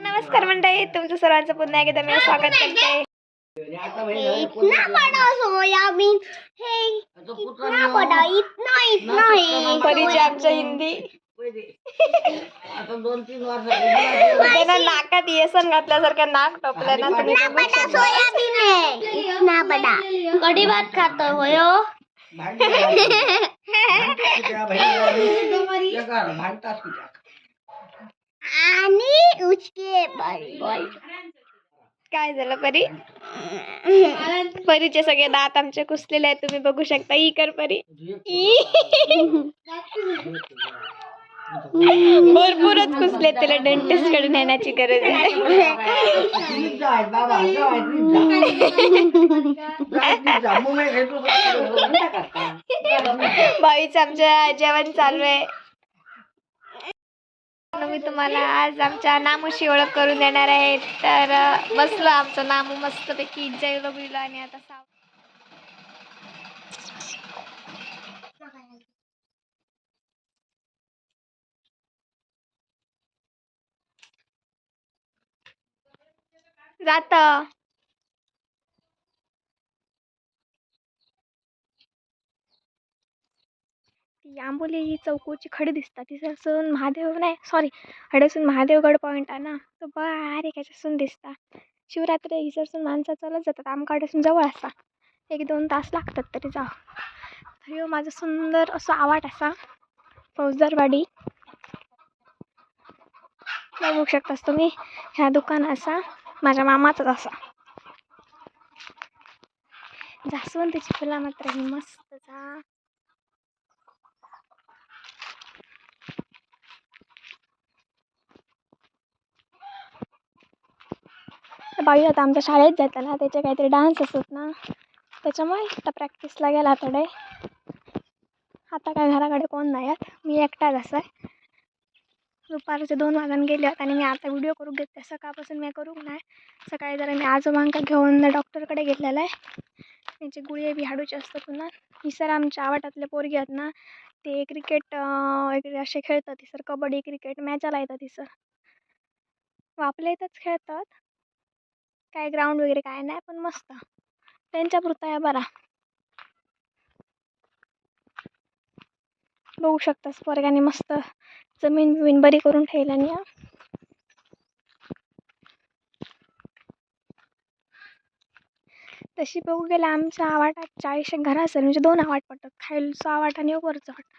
नमस्कार मंडळी तुमचं सर्वांचं पुन्हा एकदा मी स्वागत करते. इतना बड़ा सोयाबीन. है इतना बड़ा इतना है आमच्या हिंदी. आता दोन तीन वर्ष त्यांना नाकात येसन घातल्यासारखं नाक टोपलं ना तुम्ही. इतना बड़ा सोयाबीन है इतना बड़ा. कड़ी बात खाता हो यो. भांडतास आणि उचके काय झालं परी? परीचे सगळे दात आमचे कुसलेले आहेत तुम्ही बघू शकता. ई कर परी. भरपूरच कुसले तिला डेंटिस्टकडे नेण्याची गरज आहे. बाईच बाईचं आमच्या जेवण चालू आहे. मी तुम्हाला आज आमच्या नामूशी ओळख करून देणार आहे. तर बसलो आमचं नामू मस्तपैकी जैलो बघितलं आणि आता साव जात. ती आंबोली ही चौकोची खडी दिसतात. तिच्यासून महादेव नाही सॉरी हडसून महादेवगड पॉईंट आहे ना. तो बारीक ह्याच्यासून दिसता शिवरात्री हिसरसून माणसं चालत जातात. आमकाड्यासून जवळ असता एक दोन तास लागतात तरी जाव तरी हो, माझं सुंदर असं आवाट असा. फौजदारवाडी. बघू शकतास तुम्ही ह्या दुकान असा माझ्या मामाचाच असा. जास्वंदीची फुला मात्र ही मस्त जा. बाई आता आमच्या शाळेत जाताना त्याचे काहीतरी डान्स असत ना. त्याच्यामुळे आता प्रॅक्टिसला गेला थोडे. आता काय घराकडे कोण नाही आहेत मी एकटाच असं आहे दुपारचे दोन वाजून गेले आहेत आणि मी आता व्हिडिओ करू घेते सकाळपासून मी करू नाही. सकाळी जरा मी आजोबांका घेऊन डॉक्टरकडे घेतलेला आहे. त्यांची गुळी बी हाडूची असतात पुन्हा. ही सर आमच्या आवटातले पोरगी आहेत ना ते क्रिकेट वगैरे असे खेळतात. ती सर कबड्डी क्रिकेट मॅचाला येतात ती सर व आपल्या इथंच खेळतात. काय ग्राउंड वगैरे काय नाही पण मस्त. त्यांच्या पुरता आहे बरा. बघू शकता पोरगाने मस्त जमीन बिमीन बरी करून ठेवल्यानी या तशी बघू गेलं आमच्या आवाटात चाळीस एक घरं असेल म्हणजे दोन आवाट पडतात खायलचं आवाट आणि वरचं आवाट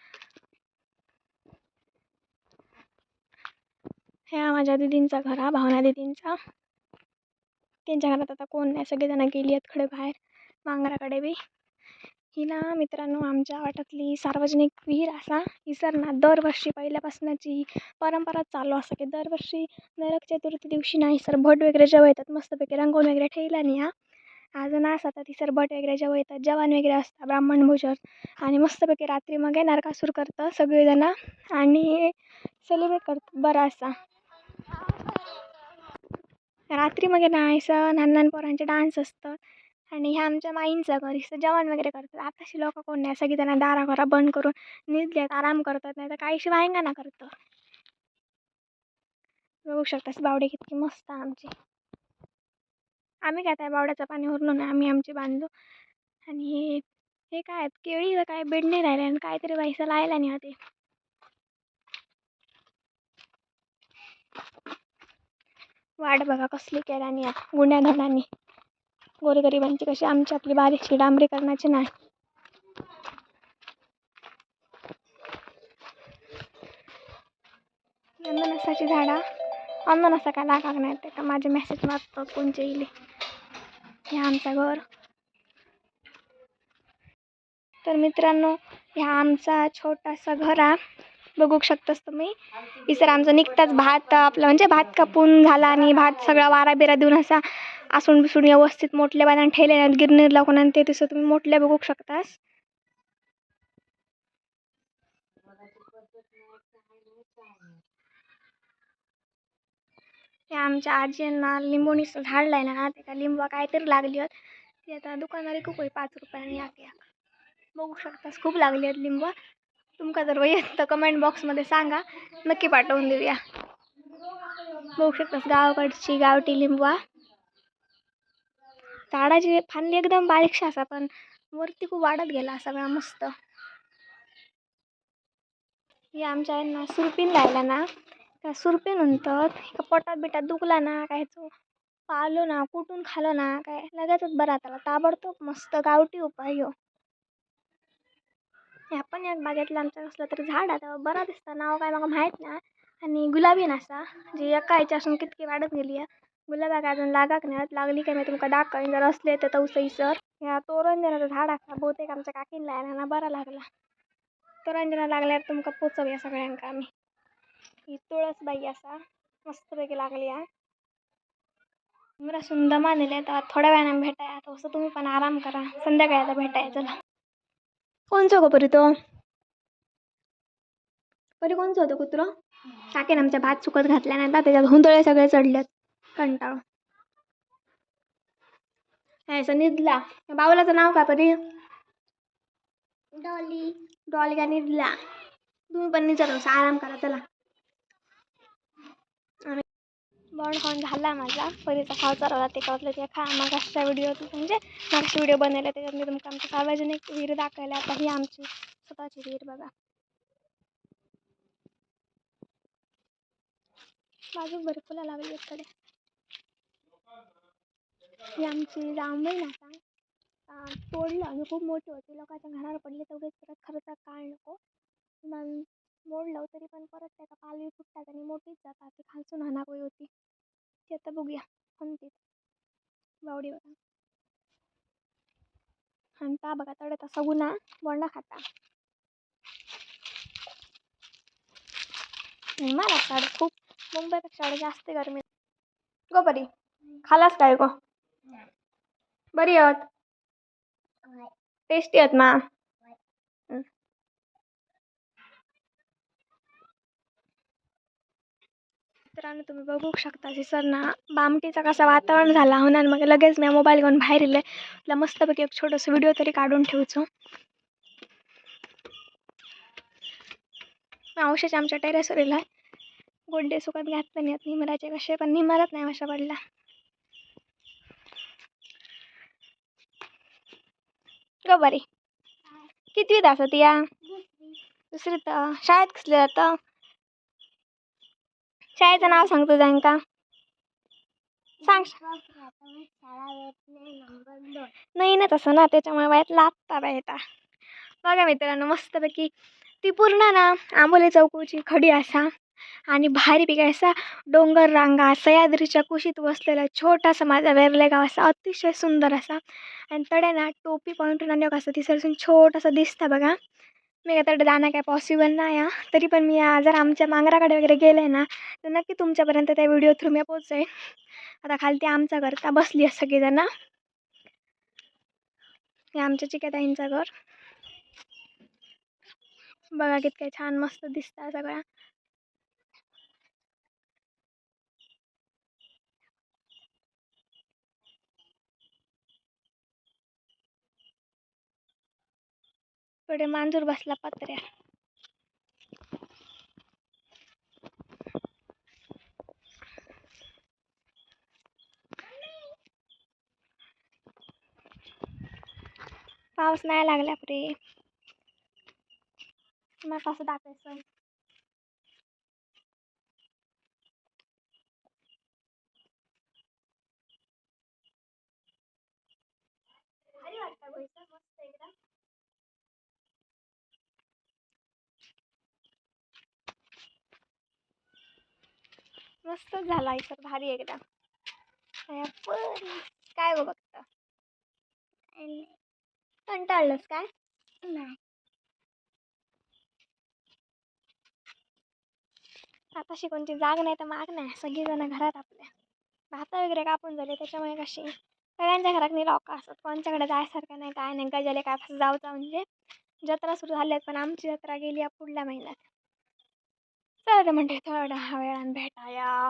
ह्या माझ्या दिदींचा घर हा भावना दिदींचा. त्यांच्या घरात आता कोण नाही. सगळेजणं गेली आहेत खडे बाहेर. मांगराकडे बी. ही ना मित्रांनो आमच्या वाटातली सार्वजनिक विहीर असा ही सर ना दरवर्षी पहिल्यापासूनची परंपरा चालू असं की दरवर्षी नरक चतुर्थी दिवशी नाही सर भट वगैरे जेव्हा येतात मस्तपैकी रंगवून वगैरे ठेवला नाही हा. आज ना असं आता ती सर भट वगैरे जेव्हा येतात जवान वगैरे असतात ब्राह्मण भोजन. आणि मस्तपैकी रात्री मग आहे नरकासूर करतं सगळेजणं आणि सेलिब्रेट करतात. बरं असा. रात्री मग नाही असं लहान लहान पोरांचे डान्स असतं आणि ह्या आमच्या माईंचं घर इथं जेवण वगैरे करतात. आताशी लोक कोण नाही सगळी त्यांना दारा घरा बंद करून निजल्यात आराम करतात नाही तर काहीशी वायंगाना करतं. बघू शकतास बावडे कितकी मस्त आहे आमची. आम्ही काय त्या बावड्याचं पाणी उरलो ना आम्ही आमची बांधलो आणि हे हे काय केळी काय बेड नाही राहिले आणि काहीतरी पैसा लायला नाही होते वाट बघा कसली केल्याने आता गुण्या गोरगरिबांची कशी आमची आपली बारीकशी डांबरी करण्याची नाही. अननसाची झाडा. अननसा काय लागाक नाही ते का माझे मेसेज मागतो कोणचे इले हे आमचं घर. तर मित्रांनो ह्या आमचा छोटासा घर. आहे बघू शकतास तुम्ही. इसर आमचं निघताच भात आपलं म्हणजे भात कापून झाला आणि भात सगळा वारा बिरा देऊन असा आसून बिसून व्यवस्थित मोठल्या बांधाने ठेवले नाहीत गिरणीला कोणाने ते तसं तुम्ही मोठल्या बघू शकतास. ते आमच्या आजींना लिंबोणीचं झाड लायला ना ते का लिंबा काहीतरी लागली आहेत ती आता दुकानदारी खूप पाच रुपयाने या बघू शकतास खूप लागली आहेत लिंबा. तुमका जर वय तर कमेंट बॉक्समध्ये सांगा. नक्की पाठवून देऊया. बघू शकतास गावाकडची गावठी लिंबवा. झाडाची फांदी एकदम बारीकशी असा पण वरती खूप वाढत गेला सगळा मस्त. हे आमच्या यांना सुरपीन लायला ना. त्या सुरपीन म्हणतात एका पोटात बिटात दुखला ना काय तो पालो ना कुठून खालो ना काय लगेचच बरा त्याला ताबडतोब मस्त गावठी उपाय ह्या पण एक बागेतलं आमचं कसलं तरी झाड आता बरं दिसता. नाव काय मला माहीत ना आणि गुलाबी नासा जी एका ह्याच्यासून कितकी वाढत गेली आहे. गुलाबा काय अजून लागाक नाही लागली काय मी तुमका दाखवेन जर असले तर तवसई सर. ह्या तोरंजनाचं झाड असा बहुतेक आमच्या काकीन लायला ना बरा लागला. तोरंजना लागल्यावर तुमका पोचवूया सगळ्यांका आम्ही. ही तुळस बाई असा मस्तपैकी लागली आहे. मला सुंदर मानले तर थोड्या वेळाने भेटाय. आता असं तुम्ही पण आराम करा. संध्याकाळी आता भेटाय चला. कोणचं गो परी तो? परी कोणचं होतं कुत्रं? टाकेन आमच्या भात चुकत घातल्या नाही त्याच्यात हुंदळे सगळे चढलेत. कंटाळ. असं निधला. या बावलाचं नाव काय परी? डॉली. डॉल का निधला? तुम्ही पण निचर आराम करा चला आणि बॉन्ड कॉन झाला माझा. परीचा खाव चालवला ते कळलं ते खा. मागासच्या व्हिडिओ म्हणजे मागचे व्हिडिओ बनवले त्याच्यात मी तुमका आमची सार्वजनिक विहीर दाखवली. आता ही आमची स्वतःची विहीर बघा. बाजूक बरी फुलं लागली इकडे ही आमची जांभळी आता. तोडलं. आणि खूप मोठी होती. लोकांच्या घरावर पडली तर उगाच परत खर्च काळ नको. मग मोडलं तरी पण परत त्याचा पालवी फुटतात आणि मोठीच जातात. ती खालसून हानाकोई होती. ती आता बघूया. कोणती बावडी बघा आणि ता बघा तडे तसा गुन्हा बोंडा खाता. मला खूप मुंबईपेक्षा जास्त गरमी. गो बरी. खालास काय गो? बरी आहोत. टेस्टी आहेत मा हं. मित्रांनो तुम्ही बघू शकता सर ना बामटीचा कसा वातावरण झाला होणार मग लगेच मी मोबाईल घेऊन बाहेर येले तुला मस्तपैकी एक छोटंसं व्हिडिओ तरी काढून ठेवचो औषध आमच्या टेरेसवर येला गोड्डे सुकत घातलं नाही निमराचे कसे पण निमरत नाही माशा पडला. ग बरी. कितवीत असत या तर शाळेत कसले जातं? शाळेचं नाव सांगतो त्यांका. सांग. नाही ना तसं ना त्याच्यामुळे वयात लागता पाहिजे बघा मित्रांनो मस्तपैकी ती पूर्ण ना आंबोली चौकोची खडी असा आणि भारी पिका असा डोंगर रांगा सह्याद्रीच्या कुशीत वसलेला छोटासा माझा वेरलेगाव असा अतिशय सुंदर असा. आणि तडे ना टोपी पॉईंट नाण्यक असं तिसरसून छोटासा दिसता बघा. मी काय तडे जाणं काय पॉसिबल नाही आहे तरी पण मी जर आमच्या मांगराकडे वगैरे गेले ना तर नक्की तुमच्यापर्यंत त्या व्हिडिओ थ्रू मी पोचेन आता खालती आमचा आमचं घर का बसली आहे सगळीजणं. हे आमच्या चिकाताईंचं घर. बघा कितक्या छान मस्त दिसतं सगळ्या पुढे मांजूर बसला पत्र्या. पाऊस नाही लागला पुढे मग कसं दाखवायचं? मस्तच झाला इतर भारी एकदम काय पण काय बघतं कंटाळलंस काय? नाही. आता कोणती जाग नाही तर माग नाही. सगळीजण घरात आपल्या. भाता वगैरे कापून झाले त्याच्यामुळे कशी? सगळ्यांच्या घरात नाही लोक असतात कोणच्याकडे जायसारखं नाही काय नाही. गजाले काय फसं जाऊचं म्हणजे जत्रा सुरू झाली आहेत पण आमची जत्रा गेली आहे पुढल्या महिन्यात. तर म्हणते थोड्या वेळानं भेटाया